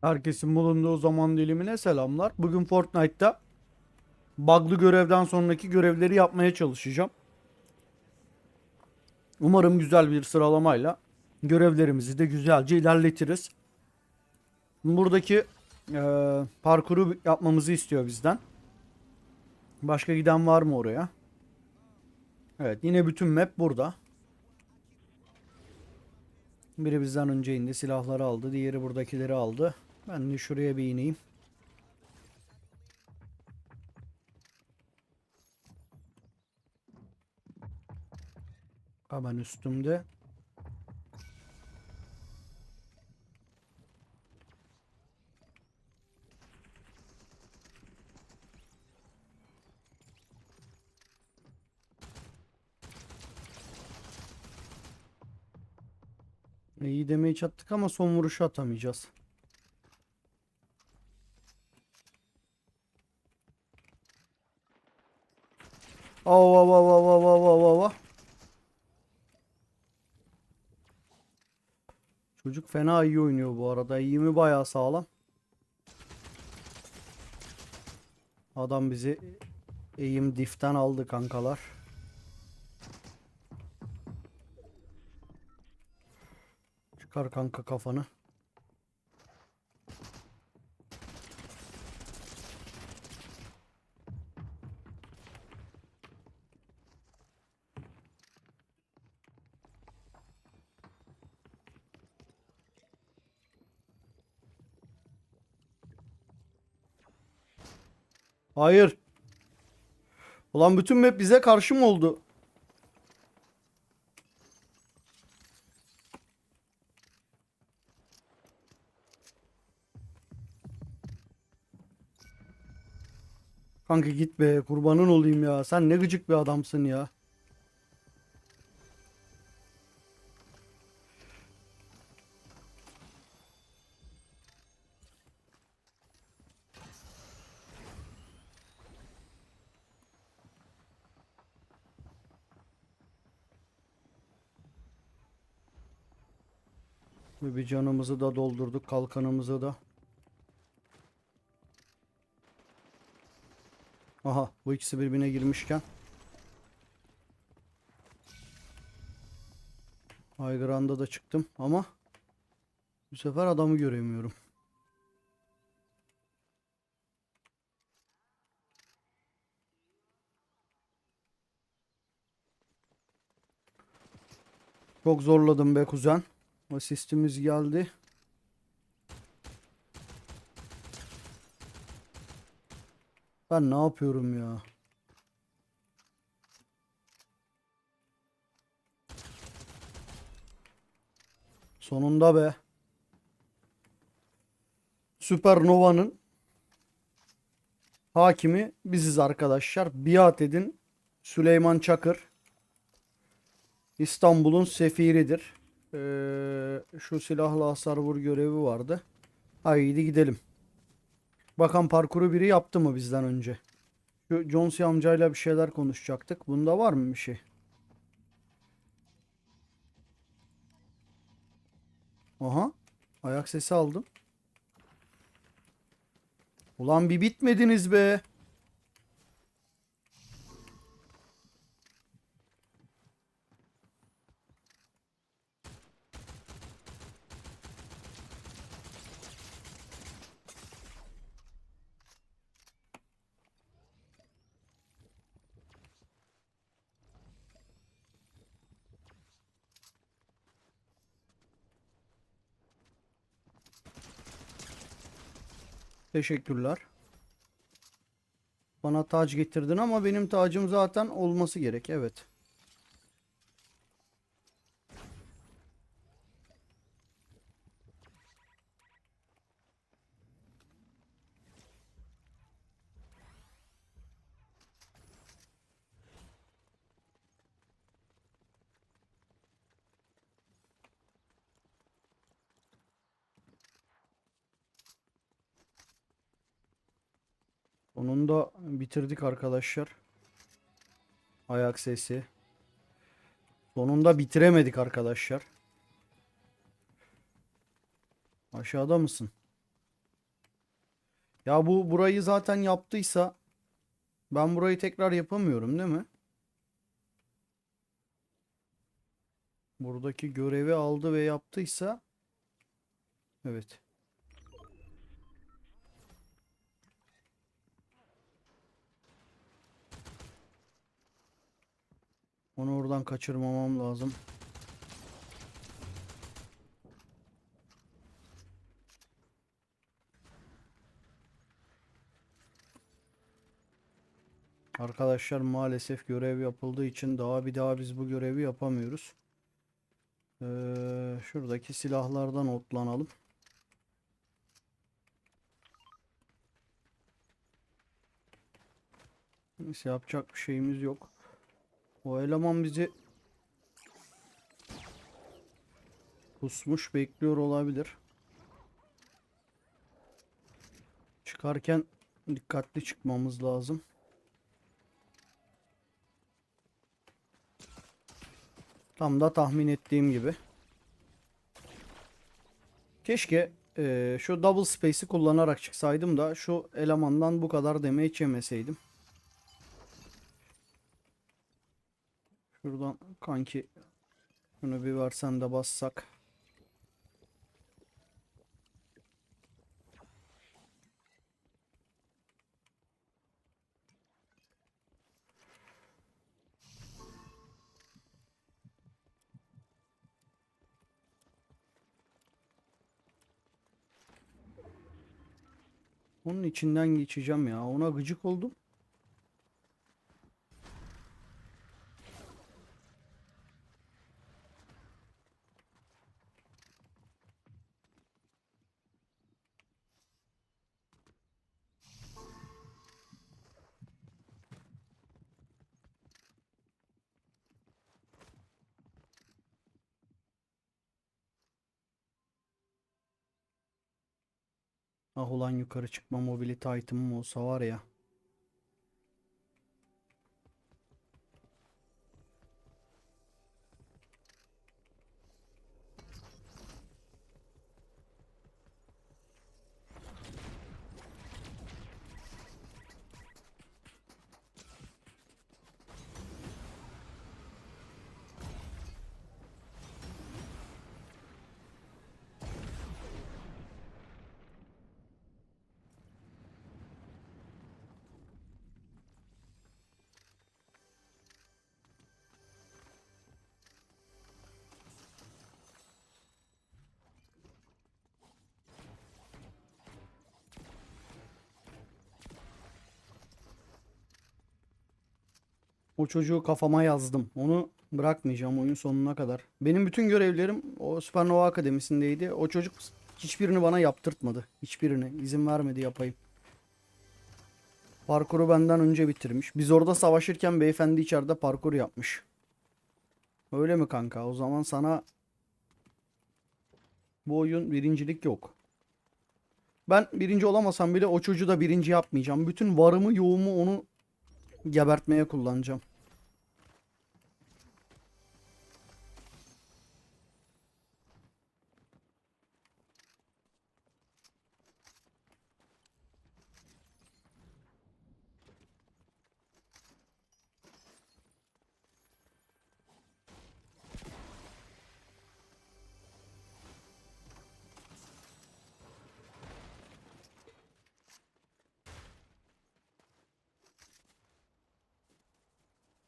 Herkesin bulunduğu zaman dilimine selamlar. Bugün Fortnite'ta bug'lı görevden sonraki görevleri yapmaya çalışacağım. Umarım güzel bir sıralamayla görevlerimizi de güzelce ilerletiriz. Buradaki eee, parkuru yapmamızı istiyor bizden. Başka giden var mı oraya? Evet yine bütün map burada. Biri bizden önce indi silahları aldı. Diğeri buradakileri aldı. Ben de şuraya bir ineyim. Hemen üstümde. İyi demeyi çattık ama son vuruşu atamayacağız. Av av av av av av av av. Çocuk fena iyi oynuyor bu arada. 20 bayağı sağlam. Adam bizi eğim diften aldı kankalar. Çıkar kanka kafanı. Hayır. Ulan bütün map bize karşı mı oldu? Kanka git be kurbanın olayım ya. Sen ne gıcık bir adamsın ya. Canımızı da doldurduk kalkanımızı da. Aha bu ikisi birbirine girmişken. Aygıranda da çıktım ama bu sefer adamı göremiyorum. Çok zorladım be kuzen. Asistimiz geldi. Ben ne yapıyorum ya? Sonunda be. Süpernova'nın hakimi biziz arkadaşlar. Biat edin. Süleyman Çakır. İstanbul'un sefiridir. Ee, şu silahla hasar vur görevi vardı. Haydi gidelim. Bakan parkuru biri yaptı mı bizden önce? Şu Jonesy amcayla bir şeyler konuşacaktık. Bunda var mı bir şey? Aha. Ayak sesi aldım. Ulan bir bitmediniz be. Teşekkürler. Bana tac getirdin ama benim tacım zaten olması gerek. Evet. Onun da bitirdik arkadaşlar. Ayak sesi. Sonunda bitiremedik arkadaşlar. Aşağıda mısın? Ya bu burayı zaten yaptıysa ben burayı tekrar yapamıyorum değil mi? Buradaki görevi aldı ve yaptıysa evet. Onu oradan kaçırmamam lazım. Arkadaşlar maalesef görev yapıldığı için daha bir daha biz bu görevi yapamıyoruz. Ee, şuradaki silahlardan otlanalım. Neyse yapacak bir şeyimiz yok. O eleman bizi pusmuş bekliyor olabilir. Çıkarken dikkatli çıkmamız lazım. Tam da tahmin ettiğim gibi. Keşke eee, şu double space'i kullanarak çıksaydım da şu elemandan bu kadar damage yemeseydim. Şuradan kanki şunu bir versen de bassak. Onun içinden geçeceğim ya. Ona gıcık oldum. Ah ulan yukarı çıkma mobility item'ım olsa var ya. O çocuğu kafama yazdım. Onu bırakmayacağım oyun sonuna kadar. Benim bütün görevlerim o Supernova Akademisi'ndeydi. O çocuk hiçbirini bana yaptırtmadı. Hiçbirini. izin vermedi yapayım. Parkuru benden önce bitirmiş. Biz orada savaşırken beyefendi içeride parkur yapmış. Öyle mi kanka? O zaman sana bu oyun birincilik yok. Ben birinci olamasam bile o çocuğu da birinci yapmayacağım. Bütün varımı yoğumu onu gebertmeye kullanacağım.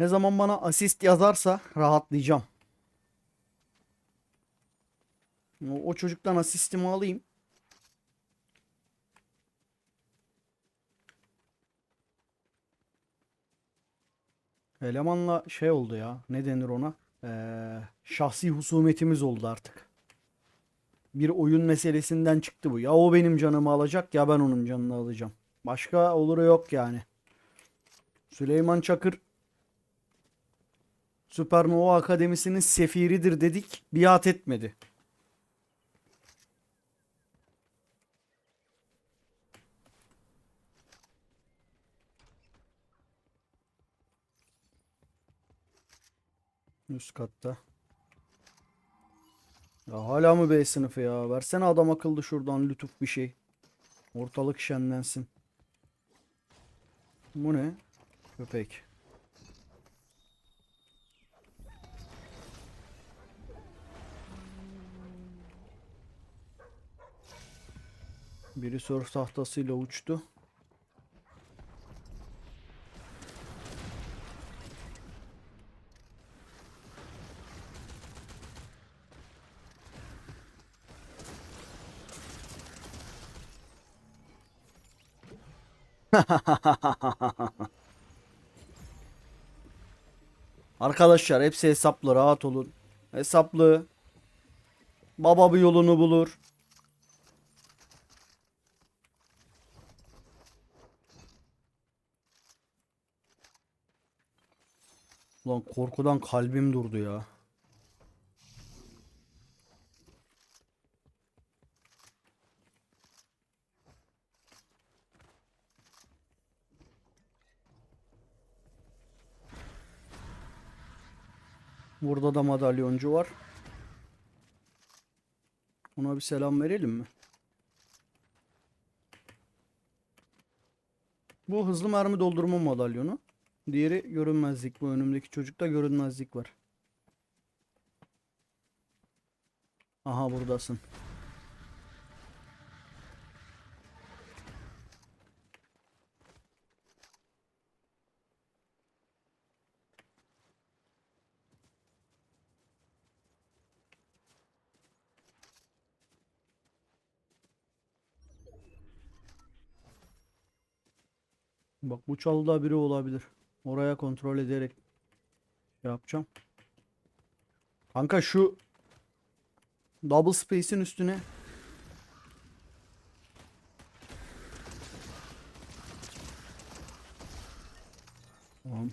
Ne zaman bana asist yazarsa rahatlayacağım. O, çocuktan asistimi alayım. Elemanla şey oldu ya. Ne denir ona? Ee, şahsi husumetimiz oldu artık. Bir oyun meselesinden çıktı bu. Ya o benim canımı alacak ya ben onun canını alacağım. Başka oluru yok yani. Süleyman Çakır Süpernova Akademisi'nin sefiridir dedik. Biat etmedi. Üst katta. Ya hala mı B sınıfı ya? Versene adam akıllı şuradan lütuf bir şey. Ortalık şenlensin. Bu ne? Köpek. Biri surf tahtasıyla uçtu. Arkadaşlar hepsi hesaplı rahat olun. Hesaplı. Baba bir yolunu bulur. Ulan korkudan kalbim durdu ya. Burada da madalyoncu var. Ona bir selam verelim mi? Bu hızlı mermi doldurma madalyonu. Diğeri görünmezlik. Bu önümdeki çocukta görünmezlik var. Aha buradasın. Bak bu çalıda biri olabilir. Oraya kontrol ederek şey yapacağım. Kanka şu double space'in üstüne Tamam.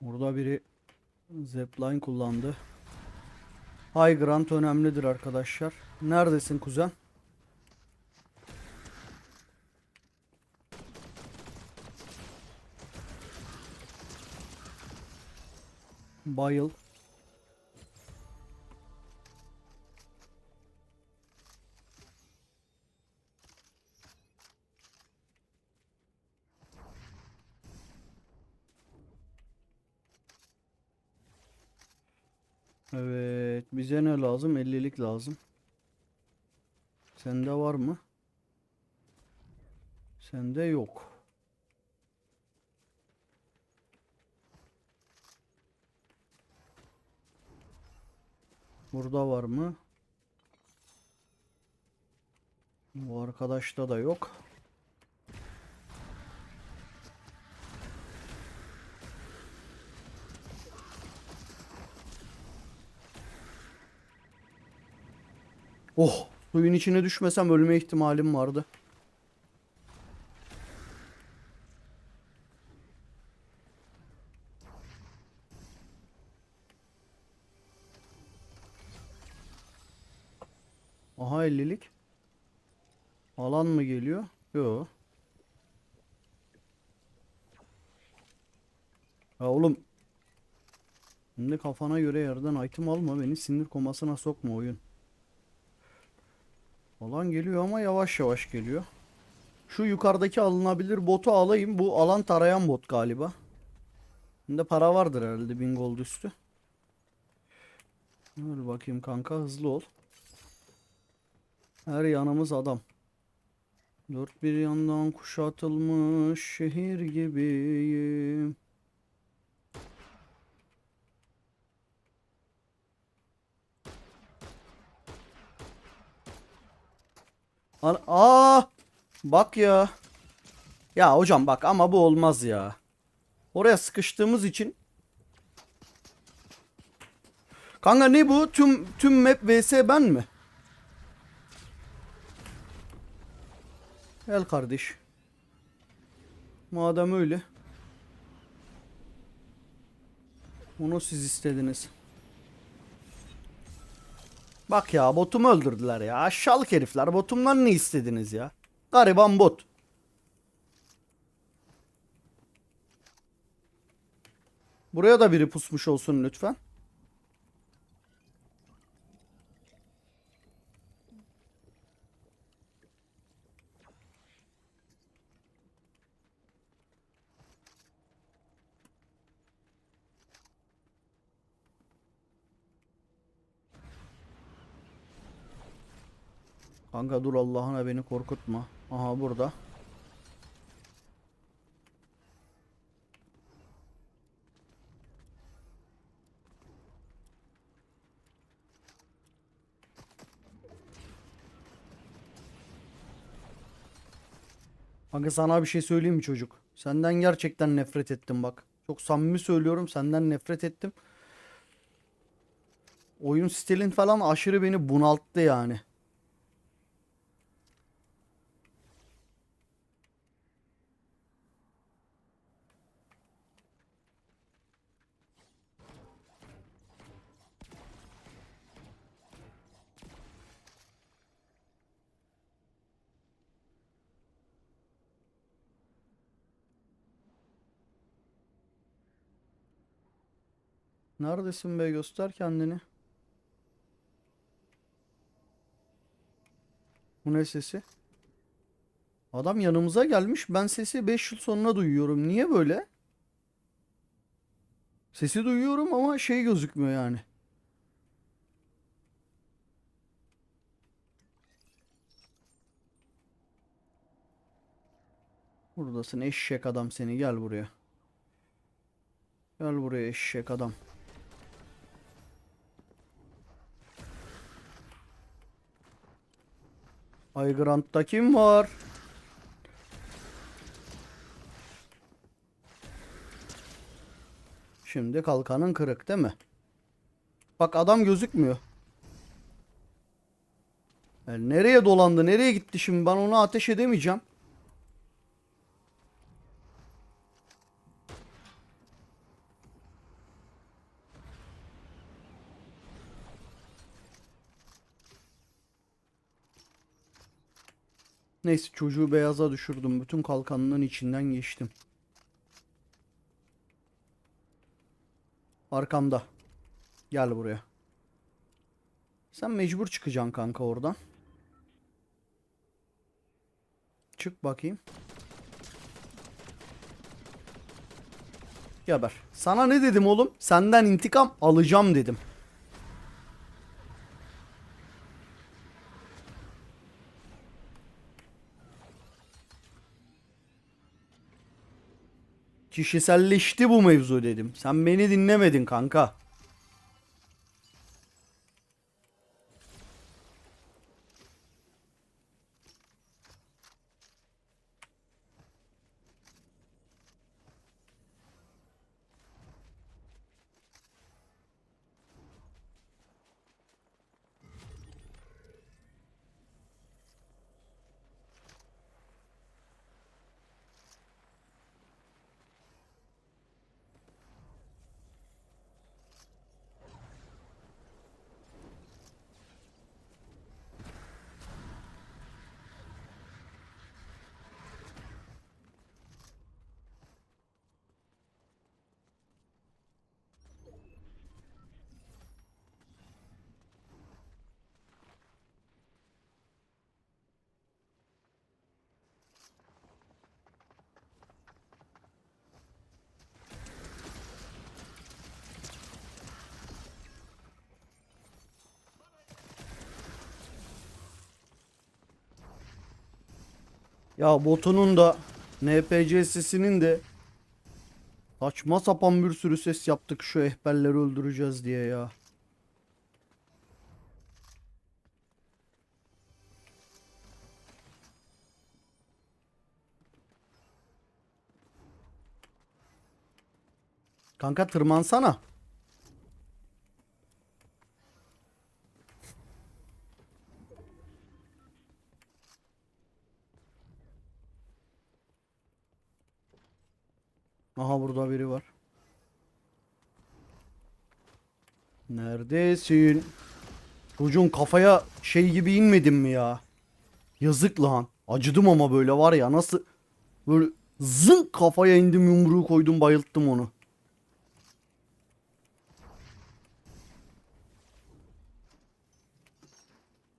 Burada biri zipline kullandı. High ground önemlidir arkadaşlar. Neredesin kuzen? Bayıl. Bize ne lazım? 50'lik lazım. Sende var mı? Sende yok. Burada var mı? Bu arkadaşta da yok. Oh, suyun içine düşmesem ölme ihtimalim vardı. Aha 50'lik. Alan mı geliyor? Yo. Ya oğlum. Şimdi kafana göre yerden item alma beni sinir komasına sokma oyun. Alan geliyor ama yavaş yavaş geliyor. Şu yukarıdaki alınabilir botu alayım. Bu alan tarayan bot galiba. Şimdi para vardır herhalde 1000 gold üstü. Dur bakayım kanka hızlı ol. Her yanımız adam. Dört bir yandan kuşatılmış şehir gibiyim. An Aa! Bak ya. Ya hocam bak ama bu olmaz ya. Oraya sıkıştığımız için. Kanka ne bu? Tüm tüm map vs ben mi? Gel kardeş. Madem öyle. Onu siz istediniz. Bak ya botumu öldürdüler ya. Aşağılık herifler. Botumdan ne istediniz ya? Gariban bot. Buraya da biri pusmuş olsun lütfen. Kanka dur Allah'ına beni korkutma. Aha burada. Kanka sana bir şey söyleyeyim mi çocuk? Senden gerçekten nefret ettim bak. Çok samimi söylüyorum senden nefret ettim. Oyun stilin falan aşırı beni bunalttı yani. Neredesin be göster kendini. Bu ne sesi? Adam yanımıza gelmiş. Ben sesi 5 yıl sonra duyuyorum. Niye böyle? Sesi duyuyorum ama şey gözükmüyor yani. Buradasın eşek adam seni gel buraya. Gel buraya eşek adam. Ay Grant'ta kim var? Şimdi kalkanın kırık değil mi? Bak adam gözükmüyor. Yani nereye dolandı? Nereye gitti şimdi? Ben onu ateş edemeyeceğim. Neyse çocuğu beyaza düşürdüm. Bütün kalkanının içinden geçtim. Arkamda. Gel buraya. Sen mecbur çıkacaksın kanka oradan. Çık bakayım. Geber. Sana ne dedim oğlum? Senden intikam alacağım dedim. Kişiselleşti bu mevzu dedim. Sen beni dinlemedin kanka. Ya botunun da NPC'sinin de saçma sapan bir sürü ses yaptık şu ehberleri öldüreceğiz diye ya. Kanka tırmansana. Aha burada biri var. Neredesin? Çocuğun kafaya şey gibi inmedim mi ya? Yazık lan. Acıdım ama böyle var ya nasıl böyle zınk kafaya indim yumruğu koydum bayılttım onu.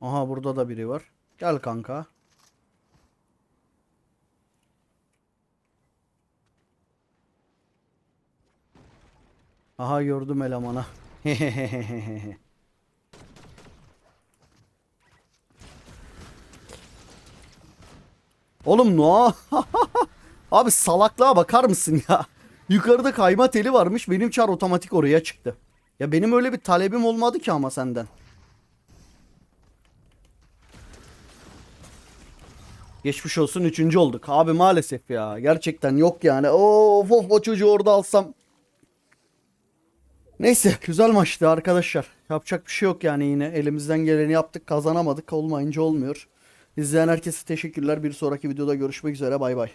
Aha burada da biri var. Gel kanka. Aha gördüm elemana. Oğlum no. Abi salaklığa bakar mısın ya? Yukarıda kayma teli varmış. Benim çar otomatik oraya çıktı. Ya benim öyle bir talebim olmadı ki ama senden. Geçmiş olsun üçüncü olduk. Abi maalesef ya. Gerçekten yok yani. Of of o çocuğu orada alsam. Neyse güzel maçtı arkadaşlar. Yapacak bir şey yok yani yine. Elimizden geleni yaptık kazanamadık. Olmayınca olmuyor. İzleyen herkese teşekkürler. Bir sonraki videoda görüşmek üzere. Bay bay.